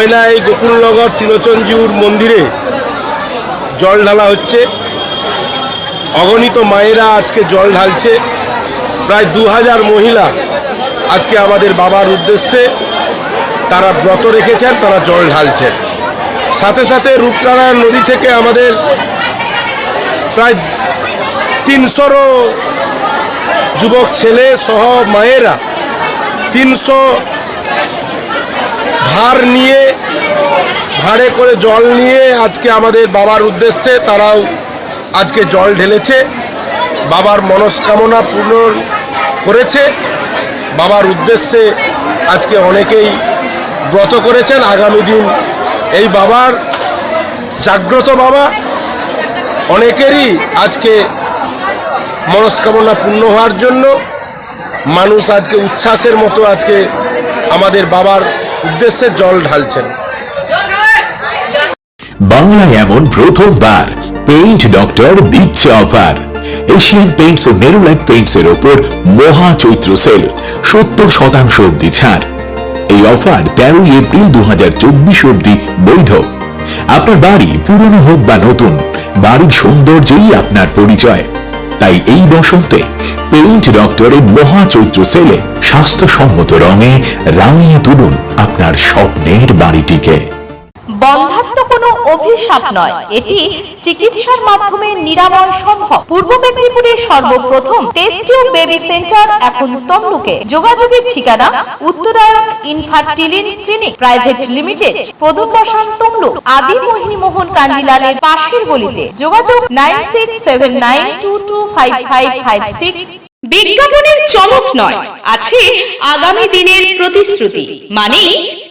ময়না এই গোকুলনগর ত্রিলোচনজিউর মন্দিরে জল ঢালা হচ্ছে। অগণিত মায়েরা আজকে জল ঢালছে। প্রায় দু হাজার মহিলা আজকে আমাদের বাবার উদ্দেশ্যে তারা ব্রত রেখেছেন, তারা জল ঢালছেন। সাথে সাথে রূপনারায়ণ নদী থেকে আমাদের প্রায় তিনশোরও যুবক ছেলে সহ মায়েরা তিনশো ভার নিয়ে, ভাড়ে করে জল নিয়ে আজকে আমাদের বাবার উদ্দেশ্যে তারাও আজকে জল ঢেলেছে, বাবার মনস্কামনা পূর্ণ করেছে, বাবার উদ্দেশ্যে আজকে অনেকেই ব্রত করেছেন। আগামী দিন এই বাবার জাগ্রত বাবা অনেকেরই আজকে মনস্কামনা পূর্ণ হওয়ার জন্য, মানুষ আজকে উচ্ছ্বাসের মতো আজকে আমাদের বাবার উদ্দেশ্যে জল ঢালছেন। বাংলায় এমন প্রথমবার পেইন্ট ডক্টর দিচ্ছে অফার এশিয়ান পেইন্টস ও নেরুল্যান্ড পেইন্টস এর ওপর মহা চৈত্র সেল সত্তর শতাংশ অব্দি ছাড়। এই অফার তেরোই এপ্রিল দু হাজার চব্বিশ অব্দি বৈধ। আপনার বাড়ি পুরনো হোক বা নতুন, বাড়ির সৌন্দর্যই আপনার পরিচয়। তাই এই বসন্তে পেইন্ট ডক্টরের মহা চৈত্র সেলে স্বাস্থ্যসম্মত রঙে রাঙিয়ে তুলুন আপনার স্বপ্নের বাড়িটিকে। বন্ধাত্ম কোনো অভিশাপ নয়। এটি চিকিৎসার মাধ্যমে নিরাময় সম্ভব। পূর্ব মেদিনীপুরের সর্বপ্রথম টেস্টিও বেবি সেন্টার এখন তমলুকে। যোগাযোগের ঠিকানা Uttarayan infertility clinic, private limited প্রদূপ বসান তমলুক আদি মোহিনী মোহন কাঞ্জিলালের পাশের গলিতে। যোগাযোগ nine six seven nine two two five five five six. বিজ্ঞাপনের চমক নয়, আছে আগামী দিনের প্রতিশ্রুতি মানে